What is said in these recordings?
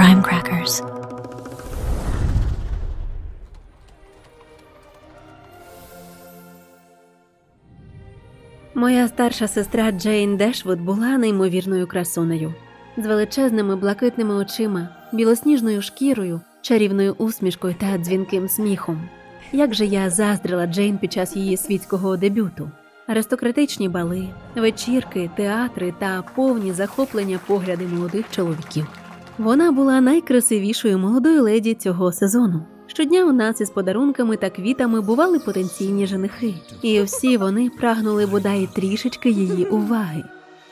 Grime Crackers. Моя старша сестра Джейн Дешвуд була неймовірною красунею, з величезними блакитними очима, білосніжною шкірою, чарівною усмішкою та дзвінким сміхом. Як же я заздрила Джейн під час її світського дебюту. Аристократичні бали, вечірки, театри та повні захоплення погляди молодих чоловіків. Вона була найкрасивішою молодою леді цього сезону. Щодня у нас із подарунками та квітами бували потенційні женихи, і всі вони прагнули бодай трішечки її уваги.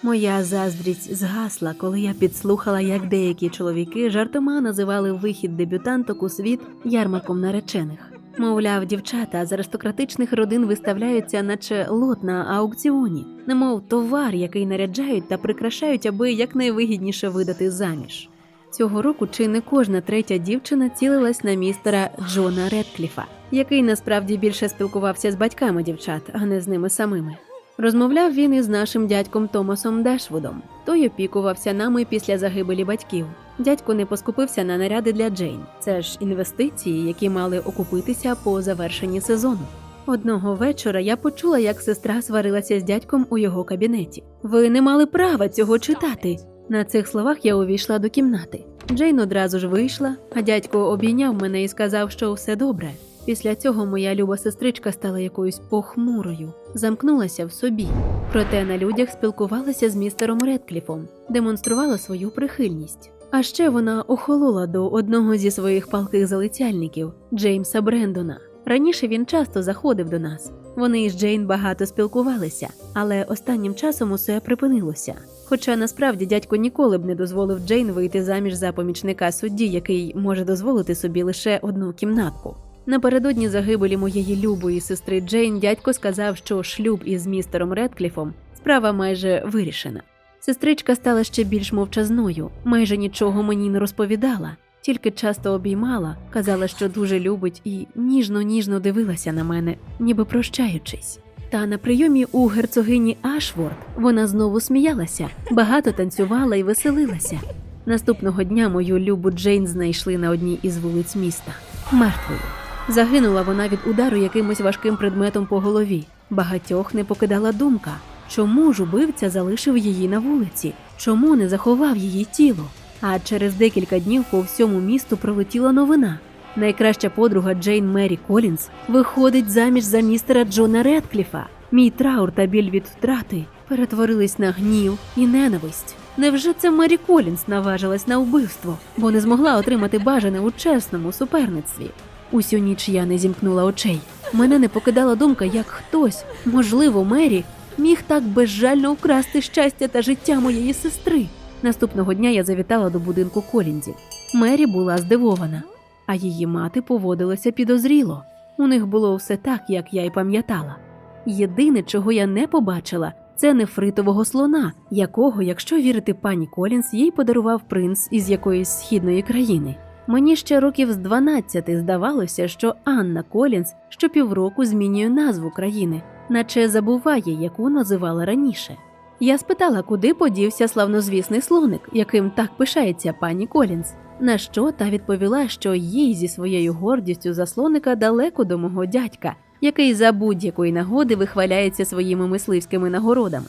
Моя заздрість згасла, коли я підслухала, як деякі чоловіки жартома називали вихід дебютанток у світ ярмарком наречених. Мовляв, дівчата з аристократичних родин виставляються, наче лот на аукціоні, немов товар, який наряджають та прикрашають, аби якнайвигідніше видати заміж. Цього року чи не кожна третя дівчина цілилась на містера Джона Редкліфа, який насправді більше спілкувався з батьками дівчат, а не з ними самими. Розмовляв він із нашим дядьком Томасом Дешвудом. Той опікувався нами після загибелі батьків. Дядько не поскупився на наряди для Джейн. Це ж інвестиції, які мали окупитися по завершенні сезону. Одного вечора я почула, як сестра сварилася з дядьком у його кабінеті. Ви не мали права цього читати. На цих словах я увійшла до кімнати. Джейн одразу ж вийшла, а дядько обійняв мене і сказав, що все добре. Після цього моя люба сестричка стала якоюсь похмурою, замкнулася в собі. Проте на людях спілкувалася з містером Редкліфом, демонструвала свою прихильність. А ще вона охолола до одного зі своїх палких залицяльників Джеймса Брендона. Раніше він часто заходив до нас. Вони із Джейн багато спілкувалися, але останнім часом усе припинилося. Хоча насправді дядько ніколи б не дозволив Джейн вийти заміж за помічника судді, який може дозволити собі лише одну кімнатку. Напередодні загибелі моєї любої сестри Джейн дядько сказав, що шлюб із містером Редкліфом справа майже вирішена. Сестричка стала ще більш мовчазною, майже нічого мені не розповідала, тільки часто обіймала, казала, що дуже любить, і ніжно-ніжно дивилася на мене, ніби прощаючись. Та на прийомі у герцогині Ашворд вона знову сміялася, багато танцювала і веселилася. Наступного дня мою любу Джейн знайшли на одній із вулиць міста мертвою. Загинула вона від удару якимось важким предметом по голові. Багатьох не покидала думка, чому ж убивця залишив її на вулиці, чому не заховав її тіло. А через декілька днів по всьому місту пролетіла новина. Найкраща подруга Джейн Мері Колінс виходить заміж за містера Джона Редкліфа. Мій траур та біль від втрати перетворились на гнів і ненависть. Невже це Мері Колінс наважилась на вбивство, бо не змогла отримати бажане у чесному суперництві? Усю ніч я не зімкнула очей. Мене не покидала думка, як хтось, можливо, Мері, міг так безжально вкрасти щастя та життя моєї сестри. Наступного дня я завітала до будинку Колінзів. Мері була здивована, а її мати поводилася підозріло. У них було все так, як я й пам'ятала. Єдине, чого я не побачила, це нефритового слона, якого, якщо вірити пані Колінс, їй подарував принц із якоїсь східної країни. Мені ще років з 12 здавалося, що Анна Колінс щопівроку змінює назву країни, наче забуває, яку називала раніше. Я спитала, куди подівся славнозвісний слоник, яким так пишається пані Колінс. На що та відповіла, що їй зі своєю гордістю за слоника далеко до мого дядька, який за будь-якої нагоди вихваляється своїми мисливськими нагородами.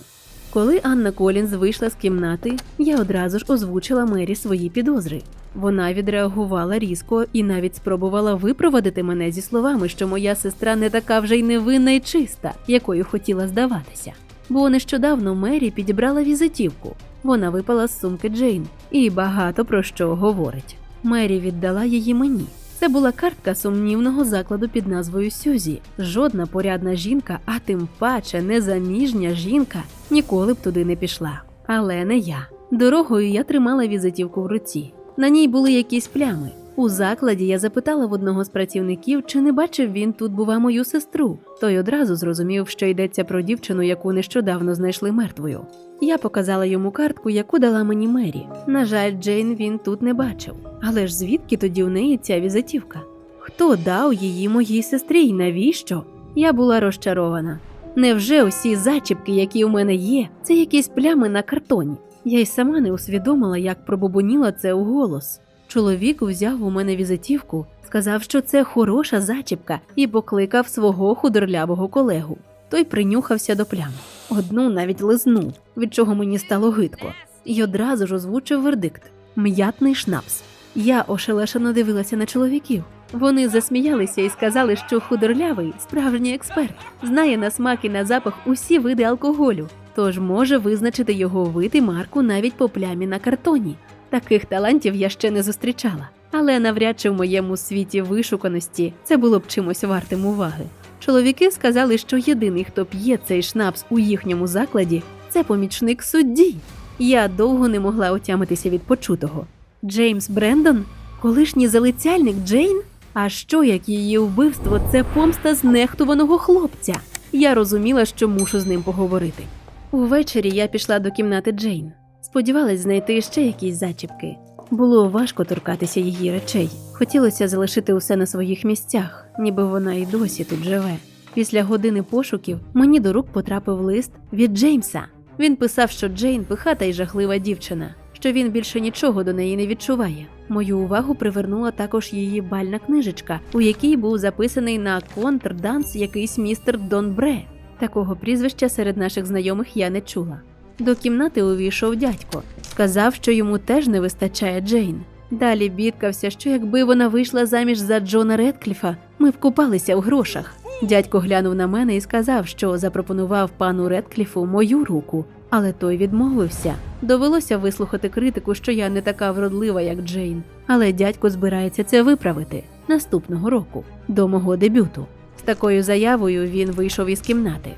Коли Анна Колінз вийшла з кімнати, я одразу ж озвучила Мері свої підозри. Вона відреагувала різко і навіть спробувала випровадити мене зі словами, що моя сестра не така вже й невинна і чиста, якою хотіла здаватися. Бо нещодавно Мері підібрала візитівку. Вона випала з сумки Джейн і багато про що говорить. Мері віддала її мені. Це була картка сумнівного закладу під назвою Сюзі. Жодна порядна жінка, а тим паче незаміжня жінка, ніколи б туди не пішла. Але не я. Дорогою я тримала візитівку в руці. На ній були якісь плями. У закладі я запитала в одного з працівників, чи не бачив він тут, бува, мою сестру. Той одразу зрозумів, що йдеться про дівчину, яку нещодавно знайшли мертвою. Я показала йому картку, яку дала мені Мері. На жаль, Джейн він тут не бачив. Але ж звідки тоді у неї ця візитівка? Хто дав її моїй сестрі і навіщо? Я була розчарована. Невже усі зачіпки, які у мене є, це якісь плями на картоні? Я й сама не усвідомила, як пробубоніла це у голос. Чоловік взяв у мене візитівку, сказав, що це хороша зачіпка, і покликав свого худорлявого колегу. Той принюхався до плям. Одну навіть лизнув, від чого мені стало гидко, і одразу ж озвучив вердикт м'ятний шнапс. Я ошелешено дивилася на чоловіків. Вони засміялися і сказали, що худорлявий справжній експерт, знає на смак і на запах усі види алкоголю, тож може визначити його вид і марку навіть по плямі на картоні. Таких талантів я ще не зустрічала, але навряд чи в моєму світі вишуканості це було б чимось вартим уваги. Чоловіки сказали, що єдиний, хто п'є цей шнапс у їхньому закладі, це помічник судді. Я довго не могла отямитися від почутого. Джеймс Брендон, колишній залицяльник Джейн? А що як її вбивство це помста знехтуваного хлопця? Я розуміла, що мушу з ним поговорити. Увечері я пішла до кімнати Джейн. Сподівалась знайти ще якісь зачіпки. Було важко торкатися її речей. Хотілося залишити усе на своїх місцях, ніби вона і досі тут живе. Після години пошуків мені до рук потрапив лист від Джеймса. Він писав, що Джейн пихата і жахлива дівчина, що він більше нічого до неї не відчуває. Мою увагу привернула також її бальна книжечка, у якій був записаний на контрданс якийсь містер Дон Бре. Такого прізвища серед наших знайомих я не чула. До кімнати увійшов дядько, сказав, що йому теж не вистачає Джейн. Далі бідкався, що якби вона вийшла заміж за Джона Редкліфа, ми б купалися в грошах. Дядько глянув на мене і сказав, що запропонував пану Редкліфу мою руку, але той відмовився. Довелося вислухати критику, що я не така вродлива, як Джейн. Але дядько збирається це виправити наступного року, до мого дебюту. З такою заявою він вийшов із кімнати.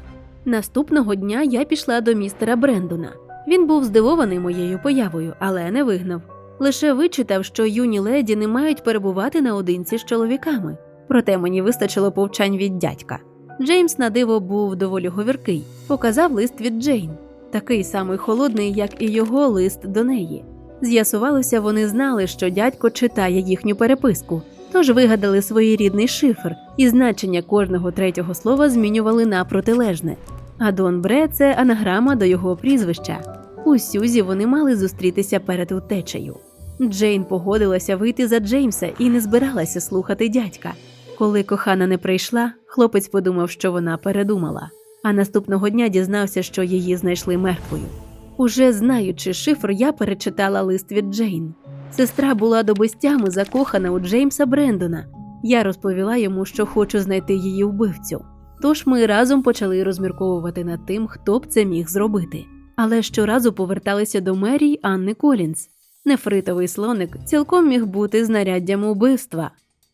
Наступного дня я пішла до містера Брендона. Він був здивований моєю появою, але не вигнав. Лише вичитав, що юні леді не мають перебувати наодинці з чоловіками. Проте мені вистачило повчань від дядька. Джеймс на диво був доволі говіркий, показав лист від Джейн, такий самий холодний, як і його лист до неї. З'ясувалося, вони знали, що дядько читає їхню переписку, тож вигадали своєрідний шифр, і значення кожного третього слова змінювали на протилежне. А Дон Бре це анаграма до його прізвища. У Сюзі вони мали зустрітися перед утечею. Джейн погодилася вийти за Джеймса і не збиралася слухати дядька. Коли кохана не прийшла, хлопець подумав, що вона передумала, а наступного дня дізнався, що її знайшли мертвою. Уже знаючи шифр, я перечитала лист від Джейн. Сестра була до безтями закохана у Джеймса Брендона. Я розповіла йому, що хочу знайти її вбивцю. Тож ми разом почали розмірковувати над тим, хто б це міг зробити. Але щоразу поверталися до Мері Анни Колінс. Нефритовий слоник цілком міг бути знаряддям убивства.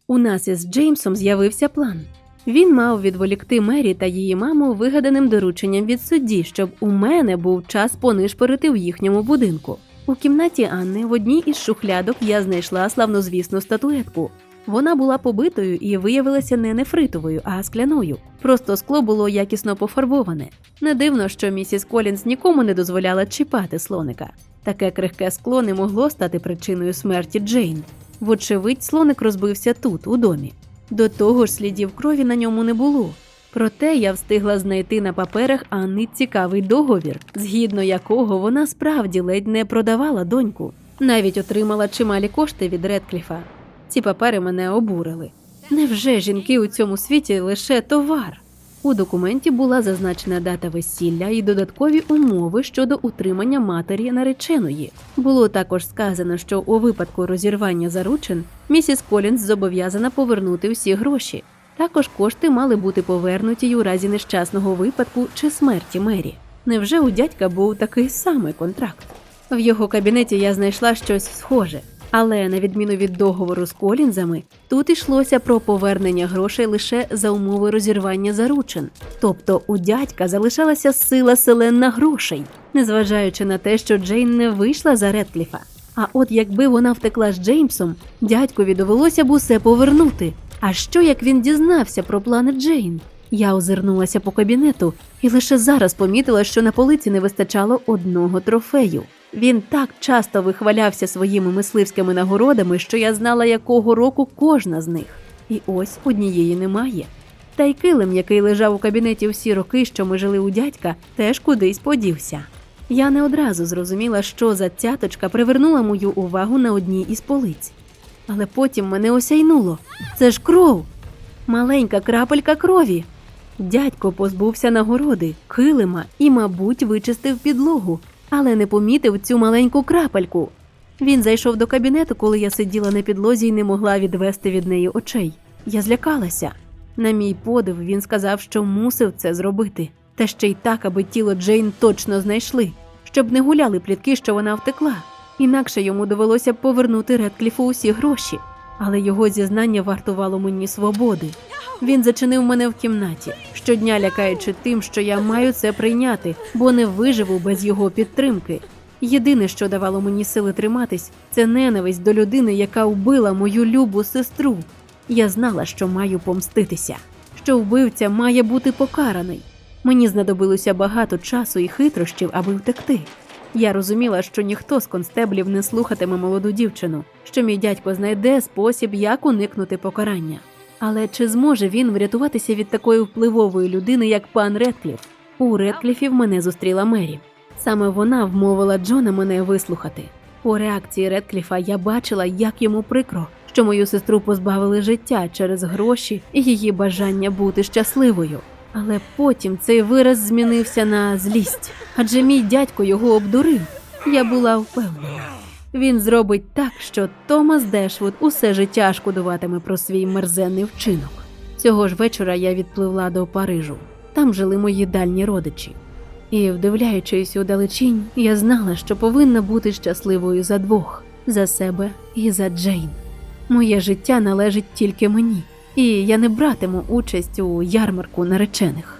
У нас із Джеймсом з'явився план. Він мав відволікти Мері та її маму вигаданим дорученням від судді, щоб у мене був час понишпорити в їхньому будинку. У кімнаті Анни в одній із шухлядок я знайшла славнозвісну статуетку. Вона була побитою і виявилася не нефритовою, а скляною. Просто скло було якісно пофарбоване. Не дивно, що місіс Колінс нікому не дозволяла чіпати слоника. Таке крихке скло не могло стати причиною смерті Джейн. Вочевидь, слоник розбився тут, у домі. До того ж, слідів крові на ньому не було. Проте я встигла знайти на паперах Анни цікавий договір, згідно якого вона справді ледь не продавала доньку, навіть отримала чималі кошти від Редкліфа. Ці папери мене обурили. Невже жінки у цьому світі лише товар? У документі була зазначена дата весілля і додаткові умови щодо утримання матері нареченої. Було також сказано, що у випадку розірвання заручин місіс Колінс зобов'язана повернути всі гроші. Також кошти мали бути повернуті у разі нещасного випадку чи смерті Мері. Невже у дядька був такий самий контракт? В його кабінеті я знайшла щось схоже. Але на відміну від договору з Колінзами, тут йшлося про повернення грошей лише за умови розірвання заручин. Тобто у дядька залишалася сила селенна грошей, незважаючи на те, що Джейн не вийшла за Редкліфа. А от якби вона втекла з Джеймсом, дядькові довелося б усе повернути. А що як він дізнався про плани Джейн? Я озирнулася по кабінету і лише зараз помітила, що на полиці не вистачало одного трофею. Він так часто вихвалявся своїми мисливськими нагородами, що я знала, якого року кожна з них. І ось однієї немає. Та й килим, який лежав у кабінеті всі роки, що ми жили у дядька, теж кудись подівся. Я не одразу зрозуміла, що за цяточка привернула мою увагу на одній із полиць. Але потім мене осяйнуло. Це ж кров. Маленька крапелька крові. Дядько позбувся нагороди, килима і, мабуть, вичистив підлогу, але не помітив цю маленьку крапельку. Він зайшов до кабінету, коли я сиділа на підлозі і не могла відвести від неї очей. Я злякалася. На мій подив, він сказав, що мусив це зробити, та ще й так, аби тіло Джейн точно знайшли, щоб не гуляли плітки, що вона втекла. Інакше йому довелося б повернути Редкліфу усі гроші, але його зізнання вартувало мені свободи. Він зачинив мене в кімнаті, щодня лякаючи тим, що я маю це прийняти, бо не виживу без його підтримки. Єдине, що давало мені сили триматись, це ненависть до людини, яка вбила мою любу сестру. Я знала, що маю помститися, що вбивця має бути покараний. Мені знадобилося багато часу і хитрощів, аби втекти. Я розуміла, що ніхто з констеблів не слухатиме молоду дівчину, що мій дядько знайде спосіб, як уникнути покарання. Але чи зможе він врятуватися від такої впливової людини, як пан Редкліф? У Редкліфів мене зустріла Мері. Саме вона вмовила Джона мене вислухати. По реакції Редкліфа я бачила, як йому прикро, що мою сестру позбавили життя через гроші і її бажання бути щасливою. Але потім цей вираз змінився на злість, адже мій дядько його обдурив. Я була впевнена. Він зробить так, що Томас Дешвуд усе життя шкодуватиме про свій мерзенний вчинок. Цього ж вечора я відпливла до Парижу. Там жили мої дальні родичі. І, вдивляючись у далечінь, я знала, що повинна бути щасливою за двох за себе і за Джейн. Моє життя належить тільки мені, і я не братиму участь у ярмарку наречених.